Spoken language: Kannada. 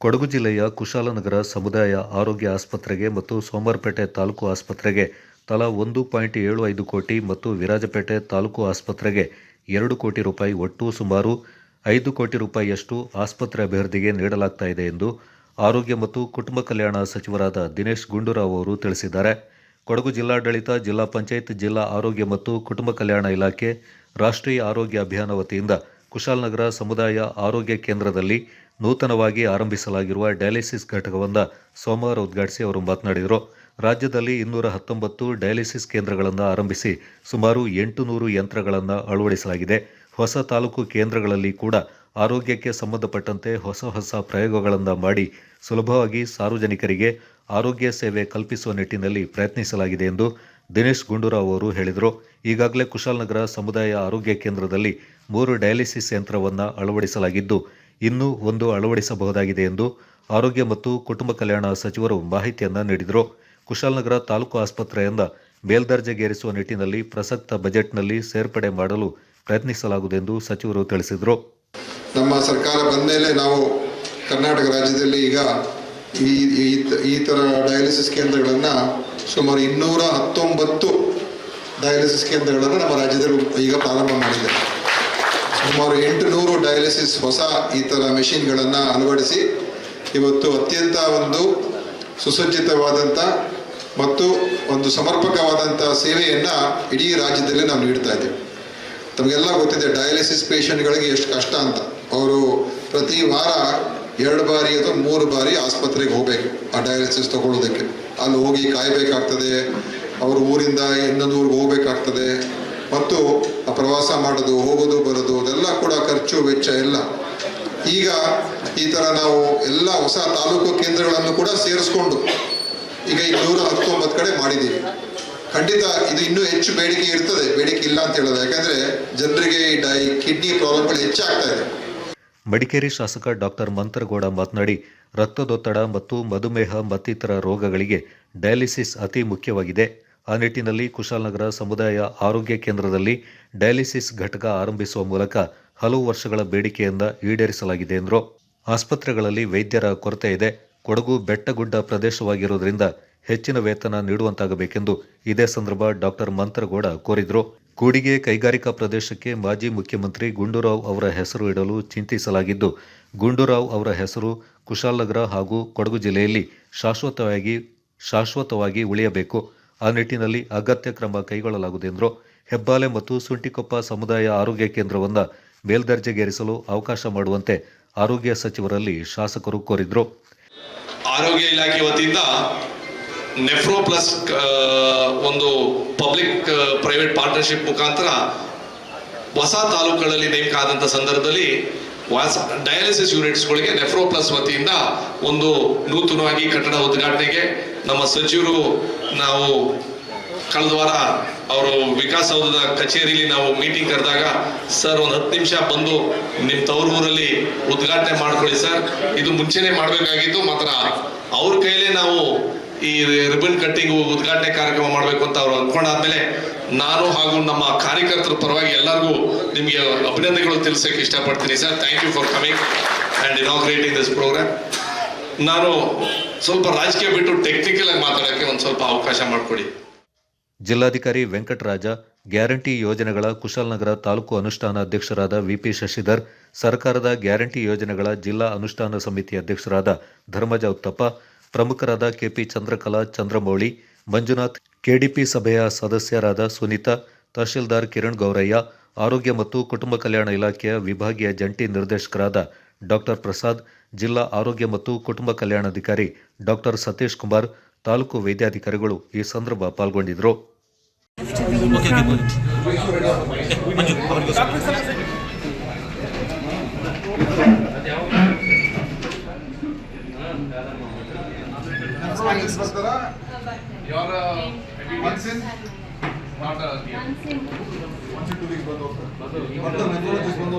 ಕೊಡಗು ಜಿಲ್ಲೆಯ ಕುಶಾಲನಗರ ಸಮುದಾಯ ಆರೋಗ್ಯ ಆಸ್ಪತ್ರೆಗೆ ಮತ್ತು ಸೋಮವಾರಪೇಟೆ ತಾಲೂಕು ಆಸ್ಪತ್ರೆಗೆ ತಲಾ ಒಂದು ಪಾಯಿಂಟ್ ಏಳು ಐದು ಕೋಟಿ ಮತ್ತು ವಿರಾಜಪೇಟೆ ತಾಲೂಕು ಆಸ್ಪತ್ರೆಗೆ ಎರಡು ಕೋಟಿ ರೂಪಾಯಿ ಒಟ್ಟು ಸುಮಾರು ಐದು ಕೋಟಿ ರೂಪಾಯಿಯಷ್ಟು ಆಸ್ಪತ್ರೆ ಅಭಿವೃದ್ಧಿಗೆ ನೀಡಲಾಗ್ತಾ ಇದೆ ಎಂದು ಆರೋಗ್ಯ ಮತ್ತು ಕುಟುಂಬ ಕಲ್ಯಾಣ ಸಚಿವರಾದ ದಿನೇಶ್ ಗುಂಡೂರಾವ್ ಅವರು ತಿಳಿಸಿದ್ದಾರೆ. ಕೊಡಗು ಜಿಲ್ಲಾಡಳಿತ, ಜಿಲ್ಲಾ ಪಂಚಾಯತ್, ಜಿಲ್ಲಾ ಆರೋಗ್ಯ ಮತ್ತು ಕುಟುಂಬ ಕಲ್ಯಾಣ ಇಲಾಖೆ, ರಾಷ್ಟ್ರೀಯ ಆರೋಗ್ಯ ಅಭಿಯಾನ ವತಿಯಿಂದ ಕುಶಾಲನಗರ ಸಮುದಾಯ ಆರೋಗ್ಯ ಕೇಂದ್ರದಲ್ಲಿ ನೂತನವಾಗಿ ಆರಂಭಿಸಲಾಗಿರುವ ಡಯಾಲಿಸಿಸ್ ಘಟಕವನ್ನು ಸೋಮವಾರ ಉದ್ಘಾಟಿಸಿ ಅವರು ಮಾತನಾಡಿದರು. ರಾಜ್ಯದಲ್ಲಿ ಇನ್ನೂರ ಹತ್ತೊಂಬತ್ತು ಡಯಾಲಿಸಿಸ್ ಕೇಂದ್ರಗಳನ್ನು ಆರಂಭಿಸಿ ಸುಮಾರು ಎಂಟು ನೂರು ಯಂತ್ರಗಳನ್ನು ಅಳವಡಿಸಲಾಗಿದೆ. ಹೊಸ ತಾಲೂಕು ಕೇಂದ್ರಗಳಲ್ಲಿ ಕೂಡ ಆರೋಗ್ಯಕ್ಕೆ ಸಂಬಂಧಪಟ್ಟಂತೆ ಹೊಸ ಹೊಸ ಪ್ರಯೋಗಗಳನ್ನು ಮಾಡಿ ಸುಲಭವಾಗಿ ಸಾರ್ವಜನಿಕರಿಗೆ ಆರೋಗ್ಯ ಸೇವೆ ಕಲ್ಪಿಸುವ ನಿಟ್ಟಿನಲ್ಲಿ ಪ್ರಯತ್ನಿಸಲಾಗಿದೆ ಎಂದು ದಿನೇಶ್ ಗುಂಡೂರಾವ್ ಅವರು ಹೇಳಿದರು. ಈಗಾಗಲೇ ಕುಶಾಲನಗರ ಸಮುದಾಯ ಆರೋಗ್ಯ ಕೇಂದ್ರದಲ್ಲಿ ಮೂರು ಡಯಾಲಿಸಿಸ್ ಯಂತ್ರವನ್ನು ಅಳವಡಿಸಲಾಗಿದ್ದು ಇನ್ನೂ ಒಂದು ಅಳವಡಿಸಬಹುದಾಗಿದೆ ಎಂದು ಆರೋಗ್ಯ ಮತ್ತು ಕುಟುಂಬ ಕಲ್ಯಾಣ ಸಚಿವರು ಮಾಹಿತಿಯನ್ನು ನೀಡಿದರು. ಕುಶಾಲನಗರ ತಾಲೂಕು ಆಸ್ಪತ್ರೆಯಿಂದ ಮೇಲ್ದರ್ಜೆಗೇರಿಸುವ ನಿಟ್ಟಿನಲ್ಲಿ ಪ್ರಸಕ್ತ ಬಜೆಟ್ನಲ್ಲಿ ಸೇರ್ಪಡೆ ಮಾಡಲು ಪ್ರಯತ್ನಿಸಲಾಗುವುದೆಂದು ಸಚಿವರು ತಿಳಿಸಿದರು. ನಮ್ಮ ಸರ್ಕಾರ ಬಂದ ಮೇಲೆ ನಾವು ಕರ್ನಾಟಕ ರಾಜ್ಯದಲ್ಲಿ ಈಗ ಈ ಥರ ಡಯಾಲಿಸಿಸ್ ಕೇಂದ್ರಗಳನ್ನು ಸುಮಾರು ಇನ್ನೂರ ಹತ್ತೊಂಬತ್ತು ಡಯಾಲಿಸಿಸ್ ಕೇಂದ್ರಗಳನ್ನು ನಮ್ಮ ರಾಜ್ಯದಲ್ಲಿ ಈಗ ಪ್ರಾರಂಭ ಮಾಡಿದೆ ಸುಮಾರು ಎಂಟು ನೂರು ಡಯಾಲಿಸಿಸ್ ಹೊಸ ಈ ಥರ ಮೆಷಿನ್ಗಳನ್ನು ಅಳವಡಿಸಿ ಇವತ್ತು ಅತ್ಯಂತ ಒಂದು ಸುಸಜ್ಜಿತವಾದಂಥ ಮತ್ತು ಒಂದು ಸಮರ್ಪಕವಾದಂಥ ಸೇವೆಯನ್ನು ಇಡೀ ರಾಜ್ಯದಲ್ಲಿ ನಾವು ನೀಡ್ತಾ ಇದ್ದೇವೆ. ತಮಗೆಲ್ಲ ಗೊತ್ತಿದೆ ಡಯಾಲಿಸಿಸ್ ಪೇಷಂಟ್ಗಳಿಗೆ ಎಷ್ಟು ಕಷ್ಟ ಅಂತ. ಅವರು ಪ್ರತಿ ವಾರ ಎರಡು ಬಾರಿ ಅಥವಾ ಮೂರು ಬಾರಿ ಆಸ್ಪತ್ರೆಗೆ ಹೋಗಬೇಕು ಆ ಡಯಾಲಿಸಿಸ್ ತಗೊಳ್ಳೋದಕ್ಕೆ. ಅಲ್ಲಿ ಹೋಗಿ ಕಾಯಬೇಕಾಗ್ತದೆ, ಅವರು ಊರಿಂದ ಇನ್ನೊಂದು ಊರಿಗೆ ಹೋಗ್ಬೇಕಾಗ್ತದೆ. ಮತ್ತು ಆ ಪ್ರವಾಸ ಮಾಡೋದು, ಹೋಗೋದು, ಬರೋದು ಅದೆಲ್ಲ ವೆಚ್ಚ ಇಲ್ಲ. ಈಗ ಈ ತರ ನಾವು ಎಲ್ಲ ಹೊಸ ತಾಲೂಕು ಕೇಂದ್ರಗಳನ್ನು ಕೂಡ ಸೇರಿಸ್ಕೊಂಡು ಈಗ ಇನ್ನೂರ ಹತ್ತೊಂಬತ್ತು ಕಡೆ ಮಾಡಿದ್ದೀವಿ. ಖಂಡಿತ ಇದು ಇನ್ನೂ ಹೆಚ್ಚು ಬೇಡಿಕೆ ಇರ್ತದೆ. ಬೇಡಿಕೆ ಇಲ್ಲ ಅಂತ ಹೇಳೋದು. ಯಾಕಂದ್ರೆ ಜನರಿಗೆ ಡೈ, ಕಿಡ್ನಿ ಪ್ರಾಬ್ಲಮ್ಗಳು ಹೆಚ್ಚಾಗ್ತಾ ಇದೆ. ಮಡಿಕೇರಿ ಶಾಸಕ ಡಾಕ್ಟರ್ ಮಂತ್ರಗೌಡ ಮಾತನಾಡಿ, ರಕ್ತದೊತ್ತಡ ಮತ್ತು ಮಧುಮೇಹ ಮತ್ತಿತರ ರೋಗಗಳಿಗೆ ಡಯಾಲಿಸಿಸ್ ಅತಿ ಮುಖ್ಯವಾಗಿದೆ. ಆ ನಿಟ್ಟಿನಲ್ಲಿ ಕುಶಾಲನಗರ ಸಮುದಾಯ ಆರೋಗ್ಯ ಕೇಂದ್ರದಲ್ಲಿ ಡಯಾಲಿಸಿಸ್ ಘಟಕ ಆರಂಭಿಸುವ ಮೂಲಕ ಹಲವು ವರ್ಷಗಳ ಬೇಡಿಕೆಯಿಂದ ಈಡೇರಿಸಲಾಗಿದೆ ಎಂದರು. ಆಸ್ಪತ್ರೆಗಳಲ್ಲಿ ವೈದ್ಯರ ಕೊರತೆ ಇದೆ. ಕೊಡಗು ಬೆಟ್ಟಗುಡ್ಡ ಪ್ರದೇಶವಾಗಿರುವುದರಿಂದ ಹೆಚ್ಚಿನ ವೇತನ ನೀಡುವಂತಾಗಬೇಕೆಂದು ಇದೇ ಸಂದರ್ಭ ಡಾಕ್ಟರ್ ಮಂತ್ರಗೌಡ ಕೋರಿದರು. ಕೂಡಿಗೆ ಕೈಗಾರಿಕಾ ಪ್ರದೇಶಕ್ಕೆ ಮಾಜಿ ಮುಖ್ಯಮಂತ್ರಿ ಗುಂಡೂರಾವ್ ಅವರ ಹೆಸರು ಇಡಲು ಚಿಂತಿಸಲಾಗಿದ್ದು, ಗುಂಡೂರಾವ್ ಅವರ ಹೆಸರು ಕುಶಾಲನಗರ ಹಾಗೂ ಕೊಡಗು ಜಿಲ್ಲೆಯಲ್ಲಿ ಶಾಶ್ವತವಾಗಿ ಶಾಶ್ವತವಾಗಿ ಉಳಿಯಬೇಕು. ಆ ನಿಟ್ಟಿನಲ್ಲಿ ಅಗತ್ಯ ಕ್ರಮ ಕೈಗೊಳ್ಳಲಾಗುವುದು ಎಂದರು. ಹೆಬ್ಬಾಲೆ ಮತ್ತು ಸುಂಟಿಕೊಪ್ಪ ಸಮುದಾಯ ಆರೋಗ್ಯ ಕೇಂದ್ರವನ್ನು ಮೇಲ್ದರ್ಜೆಗೇರಿಸಲು ಅವಕಾಶ ಮಾಡುವಂತೆ ಆರೋಗ್ಯ ಸಚಿವರಲ್ಲಿ ಶಾಸಕರು ಕೋರಿದರು. ಆರೋಗ್ಯ ಇಲಾಖೆ ವತಿಯಿಂದ ನೆಫ್ರೋ ಪ್ಲಸ್ ಒಂದು ಪಬ್ಲಿಕ್ ಪ್ರೈವೇಟ್ ಪಾರ್ಟ್ನರ್ಶಿಪ್ ಮುಖಾಂತರ ಹೊಸ ತಾಲೂಕುಗಳಲ್ಲಿ ನೇಮಕ ಸಂದರ್ಭದಲ್ಲಿ ವಾಸ ಡಯಾಲಿಸಿಸ್ ಯೂನಿಟ್ಸ್ಗಳಿಗೆ ನೆಫ್ರೋ ಪ್ಲಸ್ ವತಿಯಿಂದ ಒಂದು ನೂತನವಾಗಿ ಕಟ್ಟಡ ಉದ್ಘಾಟನೆಗೆ ನಮ್ಮ ಸಚಿವರು ನಾವು ಕಳೆದ ವಾರ ಅವರು ವಿಕಾಸೌಧದ ಕಚೇರಿಲಿ ನಾವು ಮೀಟಿಂಗ್ ಕರೆದಾಗ, ಸರ್, ಒಂದು ಹತ್ತು ನಿಮಿಷ ಬಂದು ನಿಮ್ಮ ತವರು ಊರಲ್ಲಿ ಉದ್ಘಾಟನೆ ಮಾಡ್ಕೊಳ್ಳಿ ಸರ್. ಇದು ಮುಂಚೆನೆ ಮಾಡಬೇಕಾಗಿತ್ತು ಮಾತ್ರ ಅವ್ರ ಕೈಲೇ ನಾವು ಈ ರಿಬನ್ ಕಟ್ಟಿಂಗ್ ಉದ್ಘಾಟನೆ ಕಾರ್ಯಕ್ರಮ ಮಾಡಬೇಕು ಅಂತ ಅವ್ರು ಅಂದ್ಕೊಂಡಾದ್ಮೇಲೆ, ನಾನು ಹಾಗೂ ನಮ್ಮ ಕಾರ್ಯಕರ್ತರ ಪರವಾಗಿ ಎಲ್ಲರಿಗೂ ನಿಮಗೆ ಅಭಿನಂದನೆಗಳು ತಿಳಿಸೋಕೆ ಇಷ್ಟಪಡ್ತೀನಿ sir. Thank you for coming and inaugurating this program ನಾನು ಸ್ವಲ್ಪ ರಾಜಕೀಯ ಬಿಟ್ಟು ಟೆಕ್ನಿಕಲ್ ಆಗಿ ಮಾತಾಡೋಕ್ಕೆ ಒಂದು ಸ್ವಲ್ಪ ಅವಕಾಶ ಮಾಡಿಕೊಡಿ. ಜಿಲ್ಲಾಧಿಕಾರಿ ವೆಂಕಟರಾಜ, ಗ್ಯಾರಂಟಿ ಯೋಜನೆಗಳ ಕುಶಾಲನಗರ ತಾಲೂಕು ಅನುಷ್ಠಾನ ಅಧ್ಯಕ್ಷರಾದ ವಿಪಿ ಶಶಿಧರ್, ಸರ್ಕಾರದ ಗ್ಯಾರಂಟಿ ಯೋಜನೆಗಳ ಜಿಲ್ಲಾ ಅನುಷ್ಠಾನ ಸಮಿತಿ ಅಧ್ಯಕ್ಷರಾದ ಧರ್ಮಜ ಉತ್ತಪ್ಪ, ಪ್ರಮುಖರಾದ ಕೆಪಿ ಚಂದ್ರಕಲಾ ಚಂದ್ರಮೌಳಿ, ಮಂಜುನಾಥ್ ಕೆಡಿಪಿ ಸಭೆಯ ಸದಸ್ಯರಾದ ಸುನೀತಾ, ತಹಶೀಲ್ದಾರ್ ಕಿರಣ್ ಗೌರಯ್ಯ, ಆರೋಗ್ಯ ಮತ್ತು ಕುಟುಂಬ ಕಲ್ಯಾಣ ಇಲಾಖೆಯ ವಿಭಾಗೀಯ ಜಂಟಿ ನಿರ್ದೇಶಕರಾದ ಡಾಕ್ಟರ್ ಪ್ರಸಾದ್, ಜಿಲ್ಲಾ ಆರೋಗ್ಯ ಮತ್ತು ಕುಟುಂಬ ಕಲ್ಯಾಣಾಧಿಕಾರಿ ಡಾಕ್ಟರ್ ಸತೀಶ್ ಕುಮಾರ್ ತಾಲೂಕು ವೈದ್ಯಾಧಿಕಾರಿಗಳು ಈ ಸಂದರ್ಭ ಪಾಲ್ಗೊಂಡಿದ್ದರು ಓಕೆ ಓಕೆ ಬೋಲಿ ಮಂಜು ಅವರಿಗೆ ಬಂದು